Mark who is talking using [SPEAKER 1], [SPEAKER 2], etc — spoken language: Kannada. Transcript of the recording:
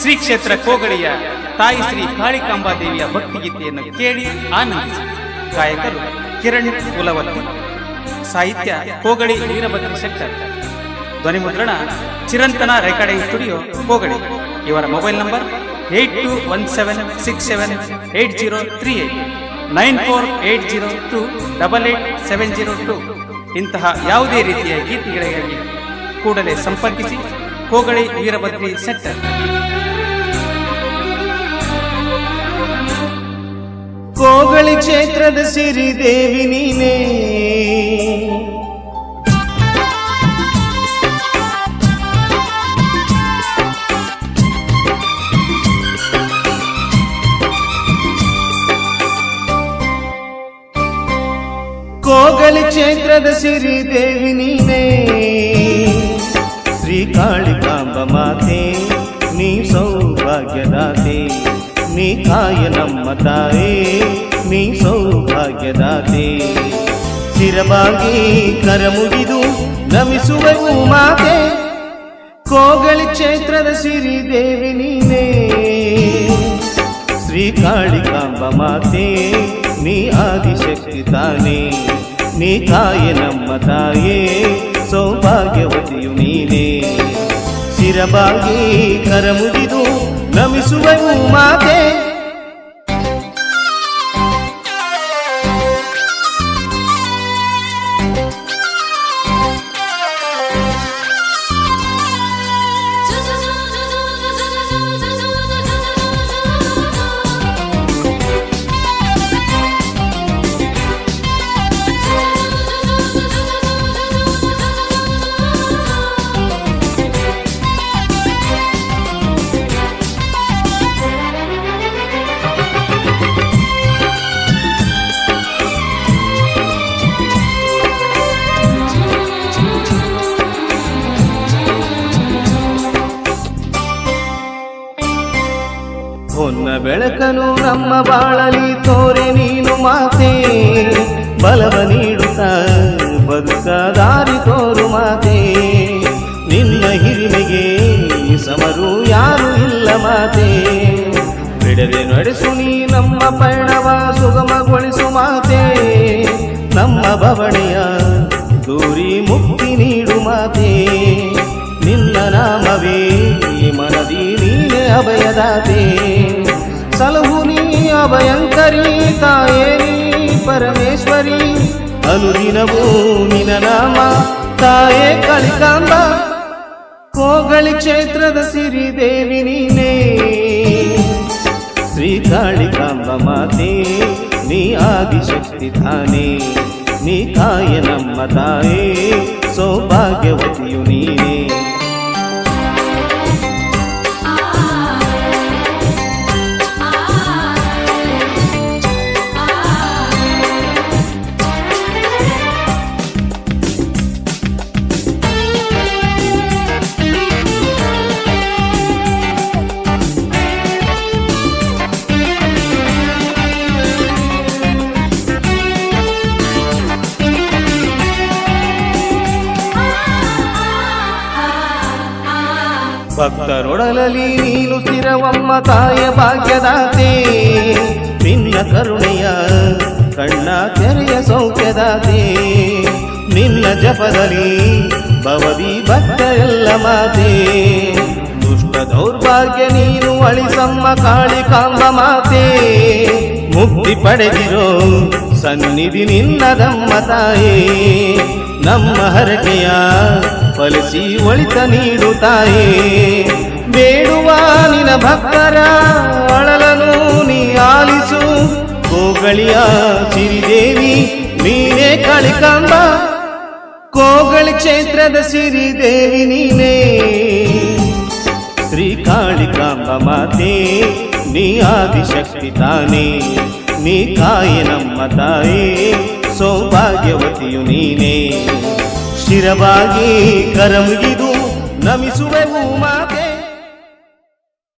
[SPEAKER 1] ಶ್ರೀ ಕ್ಷೇತ್ರ ಕೋಗಡಿಯ ತಾಯಿ ಶ್ರೀ ಕಾಳಿಕಾಂಬಾ ದೇವಿಯ ಭಕ್ತಿಗೀತೆಯನ್ನು ಕೇಳಿ ಆನಂದಿಸಿ. ಗಾಯಕರು ಕಿರಣ್ ಕುಲವರ್ತಿ, ಸಾಹಿತ್ಯ ಕೋಗಳಿ ವೀರಭದ್ರ ಶೆಟ್ಟರ್ ಧ್ವನಿಮುದ್ರಣ ಚಿರಂತನ ರೆಕಾರ್ಡಿಂಗ್ ಸ್ಟುಡಿಯೋ ಕೋಗಳಿ. ಇವರ mobile number eight two one seven six seven eight zero three eight nine four eight zero two double eight seven zero two. ಇಂತಹ ಯಾವುದೇ ರೀತಿಯ ಗೀತೆಗಳಿಗಾಗಿ ಕೂಡಲೇ ಸಂಪರ್ಕಿಸಿ ಕೋಗಳಿ ವೀರಭದ್ರಿ ಸೆಟ್ಟರ್
[SPEAKER 2] ಕೋಗಳಿ ಕ್ಷೇತ್ರದ ಸಿರಿ ದೇವಿ ನೀನೇ. ಕೋಗಲಿ ಕ್ಷೇತ್ರದ ಸಿರಿ ದೇವಿ ನೀನೇ. ಶ್ರೀ ಕಾಳಿಕಾಂಬ ಮಾತೆ, ನೀ ಸೌಭಾಗ್ಯದಾತೆ. ಕಾಯ ನಮ್ಮ ತಾಯಿ, ನೀ ಸೌಭಾಗ್ಯದಾತೆ. ಸಿರಬಾಗಿ ಕರ ಮುಗಿದು ನಮಿಸುವೆವು ಮಾತೆ. ಕೋಗಳಿ ಕ್ಷೇತ್ರದ ಸಿರಿ ದೇವಿ ನೀನೇ. ಶ್ರೀ ಕಾಳಿಕಾಂಬ ಮಾತೆ, ನೀ ಆದಿಶಕ್ತಿ ತಾನೇ. ನೀ ಕಾಯ ನಮ್ಮ ತಾಯೇ, ಸೌಭಾಗ್ಯವತಿಯು ನೀನೇ. ಸಿರಬಾಗಿ ಕರ ಮುಗಿದು ನಮಿಸುವೆವು ಮಾತೆ. ಹೊನ್ನ ಬೆಳಕನು ನಮ್ಮ ಬಾಳಲಿ ತೋರೆ ನೀನು ಮಾತೆ. ಬಲವ ನೀಡುತ್ತ ಬದುಕ ದಾರಿ ತೋರು ಮಾತೆ. ನಿನ್ನ ಹಿರಿಮೆಗೆ ಸಮರು ಯಾರು ಇಲ್ಲ ಮಾತೆ. ಬಿಡದೆ ನಡೆಸು ನೀ ನಮ್ಮ ಪಯಣವ, ಸುಗಮಗೊಳಿಸು ಮಾತೆ. ನಮ್ಮ ಬವಣೆಯ ದೂರಿ ಮುಕ್ತಿ ನೀಡು ಮಾತೆ. ನಿನ್ನ ನಾಮವೇ ಅಭಯದಾತೆ ಸಲಹು ನೀ ಅಭಯಂಕರಿ ತಾಯೇ ನೀ ಪರಮೇಶ್ವರಿ ಅನುದಿನವೂ ನಿನ ನಾಮ ತಾಯೇ ಕಳಿಕಾಂಬ ಕೋಗಳಿ ಕ್ಷೇತ್ರದ ಸಿರಿ ದೇವಿ ನೀನೇ ಶ್ರೀ ಕಾಳಿಕಾಂಬ ಮಾತೆ ನೀ ಆದಿಶಕ್ತಿ ತಾನೇ ನೀ ಕಾಯ ನಮ್ಮ ತಾಯೇ ಸೌಭಾಗ್ಯವತಿಯು ಭಕ್ತರೊಡಲಲಿ ನೀನು ಸ್ಥಿರವಮ್ಮ ತಾಯ ಭಾಗ್ಯದಾತೆ. ನಿನ್ನ ಕರುಣೆಯ ಕಣ್ಣ ತೆರೆಯ ಸೌಖ್ಯದಾತೆ. ನಿನ್ನ ಜಪದಲ್ಲಿ ಭವದಿ ಭಕ್ತ ಎಲ್ಲ ಮಾತೆ. ದುಷ್ಟ ದೌರ್ಭಾಗ್ಯ ನೀನು ಅಳಿಸಮ್ಮ ಕಾಳಿಕಾಂಬ ಮಾತೆ. ಮುಕ್ತಿ ಪಡೆದಿರೋ ಸನ್ನಿಧಿ ನಿನ್ನದಮ್ಮ ತಾಯೇ. ನಮ್ಮ ಹರಕೆಯ ಫಲಿಸಿ ಒಳಿತ ನೀಡು ತಾಯೇ ಬೇಡುವ ನಿನ ಭಕ್ತರ ಅಳಲನು ನೀ ಆಲಿಸು ಕೋಗಳಿಯ ಸಿರಿದೇವಿ ನೀನೇ ಕಾಳಿಕಾಂಬ ಕೋಗಳಿ ಕ್ಷೇತ್ರದ ಸಿರಿದೇವಿ ನೀನೇ ಶ್ರೀ ಕಾಳಿಕಾಂಬ ಮಾತೆ ನೀ ಆದಿಶಕ್ತಿ ತಾನೇ ನೀ ಕಾಯ ನಮ್ಮ ತಾಯೇ ಸೌಭಾಗ್ಯವತಿಯು ನೀನೇ ಕರಮುಗಿದು ಕರ ಮುಗಿದು ನಮಿಸುವೆವು ಮಾತೆ